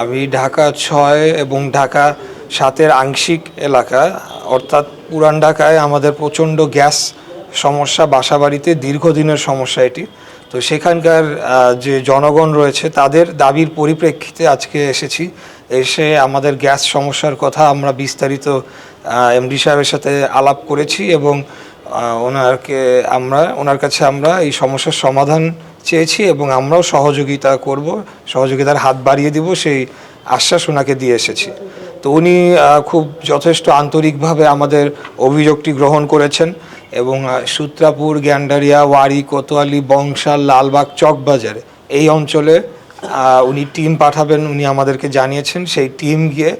আমি ঢাকা ছয় এবং ঢাকা সাতের আংশিক এলাকা, অর্থাৎ পুরান ঢাকায় আমাদের প্রচণ্ড গ্যাস সমস্যা, বাসাবাড়িতে দীর্ঘদিনের সমস্যা এটি। তো সেখানকার যে জনগণ রয়েছে, তাদের দাবির পরিপ্রেক্ষিতে আজকে এসেছি। এসে আমাদের গ্যাস সমস্যার কথা আমরা বিস্তারিত এমডি সাহেবের সাথে আলাপ করেছি এবং ওনাকে আমরা, ওনার কাছে আমরা এই সমস্যার সমাধান চেয়েছি এবং আমরাও সহযোগিতা করব, সহযোগিতার হাত বাড়িয়ে দিব, সেই আশ্বাস ওনাকে দিয়ে এসেছি। তো উনি খুব যথেষ্ট আন্তরিকভাবে আমাদের অভিযোগটি গ্রহণ করেছেন এবং সূত্রাপুর, গ্যান্ডারিয়া, ওয়ারি, কোতোয়ালি, বংশাল, লালবাগ, চকবাজার এই অঞ্চলে উনি টিম পাঠাবেন, উনি আমাদেরকে জানিয়েছেন। সেই টিম গিয়ে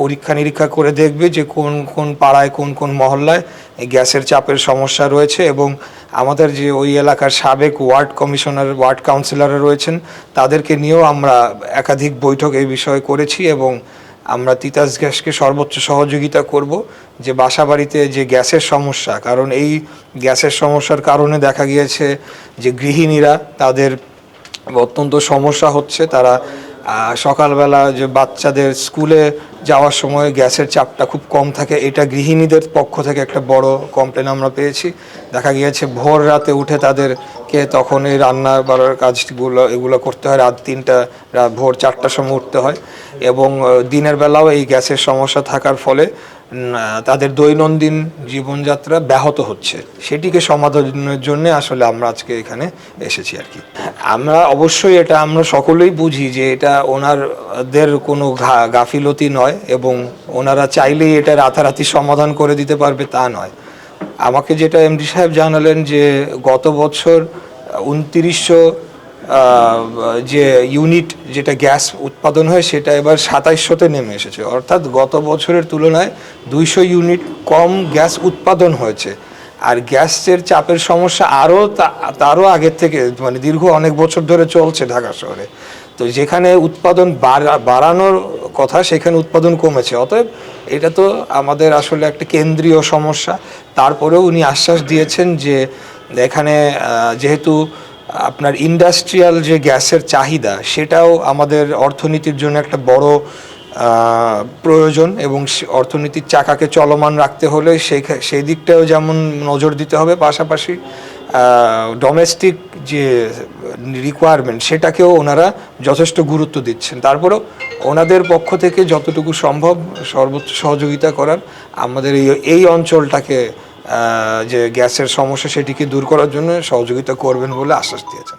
পরীক্ষা নিরীক্ষা করে দেখবে যে কোন কোন পাড়ায়, কোন কোন মহল্লায় এই গ্যাসের চাপের সমস্যা রয়েছে এবং আমাদের যে ওই এলাকার সাবেক ওয়ার্ড কমিশনার, ওয়ার্ড কাউন্সিলররা রয়েছেন, তাদেরকে নিয়েও আমরা একাধিক বৈঠক এই বিষয়ে করেছি এবং আমরা তিতাস গ্যাসকে সর্বোচ্চ সহযোগিতা করব যে বাসাবাড়িতে যে গ্যাসের সমস্যা, কারণ এই গ্যাসের সমস্যার কারণে দেখা গিয়েছে যে গৃহিণীরা তাদের অত্যন্ত সমস্যা হচ্ছে, তারা সকালবেলা যে বাচ্চাদের স্কুলে যাওয়ার সময় গ্যাসের চাপটা খুব কম থাকে। এটা গৃহিণীদের পক্ষ থেকে একটা বড় কমপ্লেন আমরা পেয়েছি। দেখা গিয়েছে ভোর রাতে উঠে তাদেরকে তখন এই রান্না বাড়ার কাজগুলো, এগুলো করতে হয়। রাত তিনটা ভোর চারটার সময় উঠতে হয়। এবং দিনের বেলাও এই গ্যাসের সমস্যা থাকার ফলে তাদের দৈনন্দিন জীবনযাত্রা ব্যাহত হচ্ছে। সেটিকে সমাধানের জন্য আসলে আমরা আজকে এখানে এসেছি আর কি। আমরা অবশ্যই এটা আমরা সকলেই বুঝি যে এটা ওনারদের কোনো গাফিলতি নয় এবং ওনারা চাইলেই এটা রাতারাতি সমাধান করে দিতে পারবে তা নয়। আমাকে যেটা এমডি সাহেব জানালেন যে গত বছর উনতিরিশশো যে ইউনিট যেটা গ্যাস উৎপাদন হয়, সেটা এবার সাতাইশশোতে নেমে এসেছে। অর্থাৎ গত বছরের তুলনায় দুইশো ইউনিট কম গ্যাস উৎপাদন হয়েছে। আর গ্যাসের চাপের সমস্যা আরও তারও আগের থেকে মানে দীর্ঘ অনেক বছর ধরে চলছে ঢাকা শহরে। তো যেখানে উৎপাদন বাড়া- বাড়ানোর কথা, সেখানে উৎপাদন কমেছে। অতএব এটা তো আমাদের আসলে একটা কেন্দ্রীয় সমস্যা। তারপরেও উনি আশ্বাস দিয়েছেন যে এখানে যেহেতু আপনার ইন্ডাস্ট্রিয়াল যে গ্যাসের চাহিদা, সেটাও আমাদের অর্থনীতির জন্য একটা বড় প্রয়োজন এবং অর্থনীতির চাকাকে চলমান রাখতে হলে সেই সেই দিকটাও যেমন নজর দিতে হবে। পাশাপাশি ডোমেস্টিক যে রিকোয়ারমেন্ট সেটাকেও ওনারা যথেষ্ট গুরুত্ব দিচ্ছেন। তারপরেও ওনাদের পক্ষ থেকে যতটুকু সম্ভব সর্বোচ্চ সহযোগিতা করার আমাদের এই অঞ্চলটাকে যে গ্যাসের সমস্যা সেটিকে দূর করার জন্য সহযোগিতা করবেন বলে আশ্বাস দিয়েছেন।